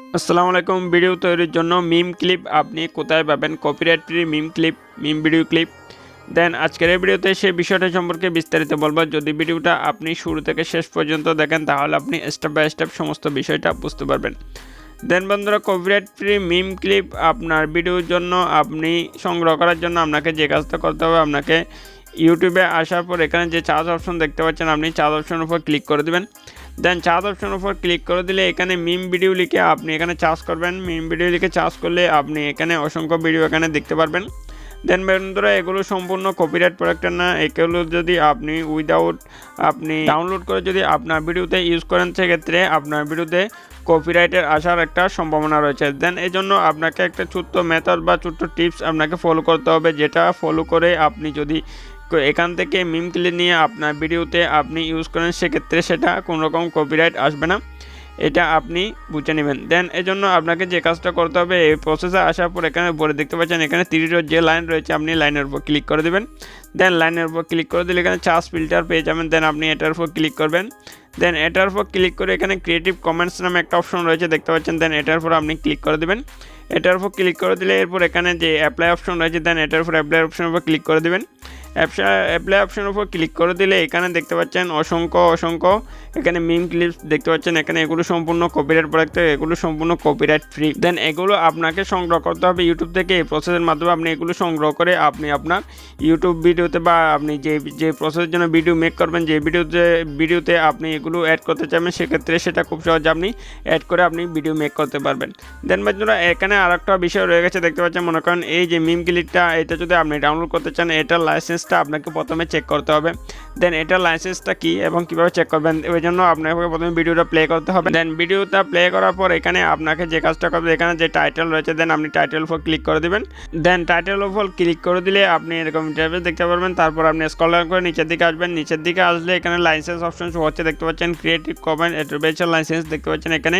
আসসালামু আলাইকুম, ভিডিও তৈরির জন্য মিম ক্লিপ। আপনি কোথায় পাবেন? Copyright free meme clip, meme video clip. দেন, আজকের এই ভিডিওতে সেই বিষয়টা সম্পর্কে বিস্তারিত বলব। যদি ভিডিওটা আপনি শুরু থেকে শেষ পর্যন্ত দেখেন, তাহলে আপনি স্টেপ বাই স্টেপ সমস্ত বিষয়টা বুঝতে পারবেন। দেন, বন্ধুরা কপিরাইট ফ্রি মিম ক্লিপ আপনার ভিডিওর জন্য আপনি সংগ্রহ করার জন্য আপনাকে যে কাজটা করতে হবে, আপনাকে ইউটিউবে আসার পর এখানে যে চার্জ অপশন দেখতে পাচ্ছেন, আপনি চার্জ অপশনের উপর ক্লিক করে দেবেন। দেন চার্জ অপশনের উপর ক্লিক করে দিলে এখানে মিম ভিডিও লিখে আপনি এখানে চার্জ করবেন। মিম ভিডিও লিখে চার্জ করলে আপনি এখানে অসংখ্য ভিডিও এখানে দেখতে পারবেন। দেন বন্ধুরা, এগুলো সম্পূর্ণ কপিরাইট প্রোডাক্টের না। এগুলো যদি আপনি উইদাউট আপনি ডাউনলোড করে যদি আপনার ভিডিওতে ইউজ করেন, সেক্ষেত্রে আপনার ভিডিওতে কপিরাইটের আসার একটা সম্ভাবনা রয়েছে। দেন এই জন্য আপনাকে একটা ছোট্ট মেথড বা ছোট্ট টিপস আপনাকে ফলো করতে হবে, যেটা ফলো করে আপনি যদি তো এখান থেকে মিম ক্লিপ নিয়ে আপনার ভিডিওতে আপনি ইউজ করেন, সেক্ষেত্রে সেটা কোনো রকম কপিরাইট আসবে না। এটা আপনি বুঝে নেবেন। দেন এই জন্য আপনাকে যে কাজটা করতে হবে, এই প্রসেসে আসার পর এখানে বলে দেখতে পাচ্ছেন, এখানে তিরির যে লাইন রয়েছে, আপনি লাইনের উপর ক্লিক করে দেবেন। দেন লাইনের উপর ক্লিক করে দিলে এখানে চার্জ ফিল্টার পেয়ে যাবেন। দেন আপনি এটার উপর ক্লিক করবেন। দেন এটার উপর ক্লিক করে এখানে ক্রিয়েটিভ কমেন্টস নামে একটা অপশন রয়েছে, দেখতে পাচ্ছেন। দেন এটার উপর আপনি ক্লিক করে দেবেন। এটার উপর ক্লিক করে দিলে এরপর এখানে যে অ্যাপ্লাই অপশন রয়েছে দেন এটার উপর অ্যাপ্লাই অপশনের উপর ক্লিক করে দেবেন। অ্যাপ্লাই অপশনের উপর ক্লিক করে দিলে এখানে দেখতে পাচ্ছেন অসংখ্য অসংখ্য, এখানে মিম ক্লিপস দেখতে পাচ্ছেন, এখানে এগুলো সম্পূর্ণ কপিরাইট প্রোডাক্ট এগুলো সম্পূর্ণ কপিরাইট ফ্রি দেন এগুলো আপনাকে সংগ্রহ করতে হবে ইউটিউব থেকে, এই প্রসেসের মাধ্যমে আপনি এগুলো সংগ্রহ করে আপনি আপনার ইউটিউব ভিডিওতে বা আপনি যে যে প্রসেসের জন্য ভিডিও মেক করবেন, যে ভিডিওতে ভিডিওতে আপনি এগুলো অ্যাড করতে চাইবেন, সেক্ষেত্রে সেটা খুব সহজে আপনি অ্যাড করে আপনি ভিডিও মেক করতে পারবেন। দেন বন্ধুরা, এখানে আর একটা বিষয় রয়ে গেছে, দেখতে পাচ্ছেন, মনে করেন এই যে মিম ক্লিপটা এটা যদি আপনি ডাউনলোড করতে চান এটার লাইসেন্সটা আপনাকে প্রথমে চেক করতে হবে। দেন এটার লাইসেন্সটা কি এবং কীভাবে চেক করবেন? ওই জন্য আপনাকে প্রথমে ভিডিওটা প্লে করতে হবে। দেন ভিডিওটা প্লে করার পর এখানে আপনাকে যে কাজটা করবে এখানে যে টাইটেল রয়েছে দেন আপনি টাইটেল উপর ক্লিক করে দেবেন। দেন টাইটেল উপর ক্লিক করে দিলে আপনি এরকম ইন্টারভিউ দেখতে পারবেন। তারপর আপনি স্কল করে নিচের দিকে আসবেন। নিচের দিকে আসলে এখানে লাইসেন্স অপশন হচ্ছে, দেখতে পাচ্ছেন ক্রিয়েটিভ কমেন্ট অ্যাট্রিবিউশন লাইসেন্স দেখতে পাচ্ছেন এখানে।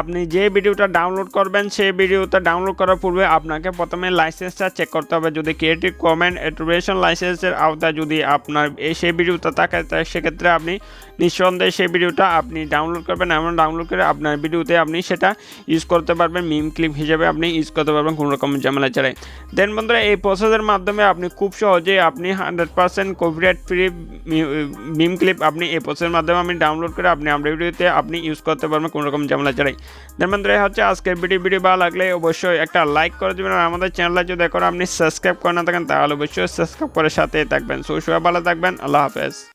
আপনি যে ভিডিওটা ডাউনলোড করবেন, সেই ভিডিওটা ডাউনলোড করার পূর্বে আপনাকে প্রথমে লাইসেন্সটা চেক করতে হবে। যদি ক্রিয়েটিভ কমেন্ট অ্যাট্রিবিউশন লাইসেন্সের আওতায় যদি আপনার সেই ভিডিওটা থাকে সেক্ষেত্রে আপনি নিঃসন্দেহে সেই ভিডিওটা আপনি ডাউনলোড করবেন এমন ডাউনলোড করে আপনার ভিডিওতে আপনি সেটা ইউজ করতে পারবেন মিম ক্লিপ হিসেবে আপনি ইউজ করতে পারবেন কোনো রকম ঝামেলা ছাড়াই। দেন বন্ধুরা, এই প্রসেসের মাধ্যমে আপনি খুব সহজে আপনি hundred percent copyright free meme clip আপনি এই প্রসেসের মাধ্যমে আপনি ডাউনলোড করে আপনি আপনার ভিডিওতে আপনি ইউজ করতে পারবেন কোনো রকম ঝামেলা ছাড়াই। দেন বন্ধুরা হচ্ছে আজকের ভিডিও। ভিডিও ভালো লাগলে অবশ্যই একটা লাইক করে দেবেন আর আমাদের চ্যানেলে যদি এখন আপনি সাবস্ক্রাইব করে না থাকেন, তাহলে অবশ্যই সাবস্ক্রাইব করে সাথে থাকবেন। সো ভালো থাকবেন। আল্লাহ হাফেজ।